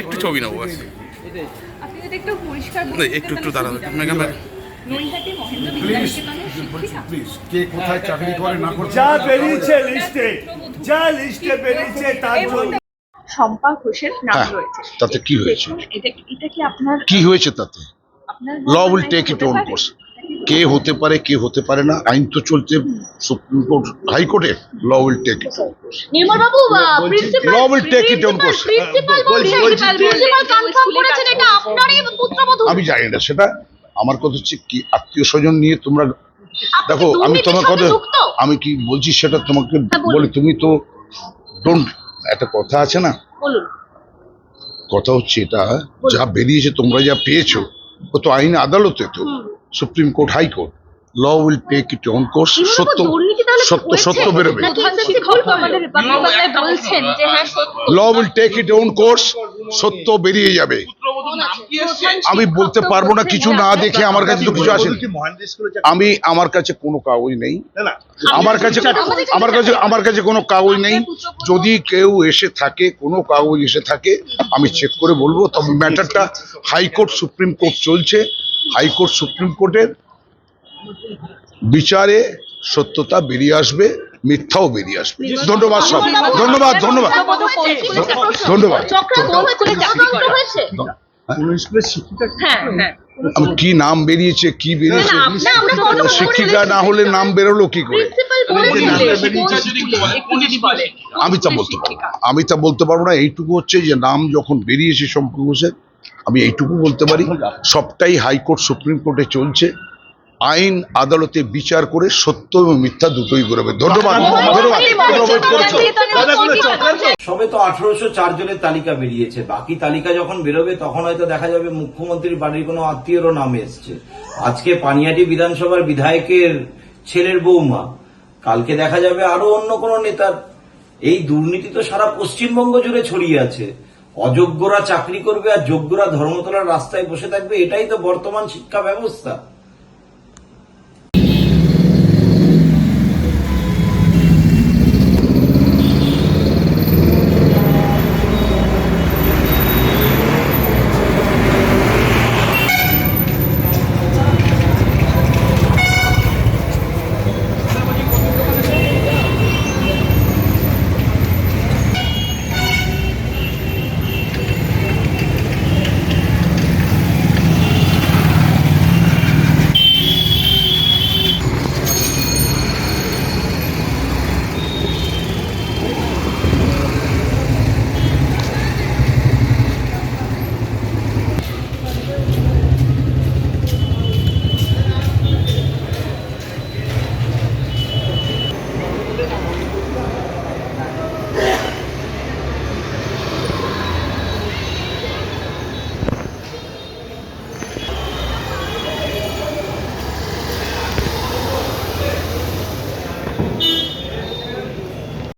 একটু ছবি নেব। একটু একটু একটু দাঁড়াবে ম্যাডাম নৈহাটি মহেন্দ্র বিদ্যানিকেতনের শিক্ষিকা প্লিজ কে কোথায় চাকরি করে না করে যা বেরিয়েছে লিস্টে যা লিস্টে বেরিয়েছে তার এর শম্পা ঘোষের নাম রয়েছে তাতে কি হয়েছে? এটা এটা কি আপনার কি হয়েছে তাতে আপনার law will take it own? Course কে হতে পারে কে হতে পারে না আইন তো চলছে সুপ্রিম কোর্ট হাইকোর্টে law will take it Nirmal Babu principal. Principal confirm করেছেন এটা আপনারই পুত্রবধূ আমি জানি না সেটা। আমার কথা হচ্ছে কি আত্মীয় স্বজন নিয়ে তোমরা দেখো আমি তোমার কথা আমি কি বলছি সেটা তোমাকে হ্যাঁ। বলি তুমি তো ডোন্ট একটা কথা আছে না? কথা হচ্ছে এটা যা বেরিয়েছে তোমরা যা পেয়েছ ও তো আইন আদালতে তো। Supreme court high court law will take it own course সত্য সত্য সত্য বেরোবে। নাকি শিক্ষক আমাদের বাংলায় বলছেন যে হ্যাঁ সত্য law will take it own course সত্য বেরিয়ে যাবে। আমি বলতে পারব না কিছু না দেখে আমার কাছে তো কিছু আসেনি। আমি আমার কাছে কোনো কাগজ নেই। আমার কাছে আমার কাছে আমার কাছে কোনো কাগজ নেই। যদি কেউ এসে থাকে কোনো কাগজ এসে থাকে আমি চেক করে বলব। তবে ম্যাটারটা হাইকোর্ট সুপ্রিম কোর্ট চলছে। হাইকোর্ট সুপ্রিম কোর্টের বিচারে সত্যতা বেরিয়ে আসবে মিথ্যাও বেরিয়ে আসবে। ধন্যবাদ সব। ধন্যবাদ ধন্যবাদ। ধন্যবাদ। আমি কি নাম বেরিয়েছে কি বেরিয়েছে শিক্ষিকা না হলে নাম বেরোলো কি করে? আমি তা বলতে পারব আমি তা বলতে পারব না। এইটুকু হচ্ছে যে নাম যখন বেরিয়েছে সম্পূর্ণ আমি এইটুকু বলতে পারি, সবটাই হাইকোর্ট, সুপ্রিম কোর্টে চলছে। আইন আদালতে বিচার করে সত্য এবং মিথ্যা দুটোই বেরোবে ধন্যবাদ। সবে তো আঠারোশো চার জনের তালিকা বেরিয়েছে। বাকি তালিকা যখন বেরোবে, তখন হয়তো দেখা যাবে মুখ্যমন্ত্রীর বাড়ির কোনো আত্মীয়রও নাম এসছে। আজকে পানিয়াটি বিধানসভার বিধায়কের ছেলের বৌমা। কালকে দেখা যাবে আরও অন্য কোনো নেতার। এই দুর্নীতি তো সারা পশ্চিমবঙ্গ জুড়ে ছড়িয়ে আছে। অযোগ্যরা চাকরি করবে আর যোগ্যরা ধর্মতলার রাস্তায় বসে থাকবে এটাই তো বর্তমান শিক্ষা ব্যবস্থা।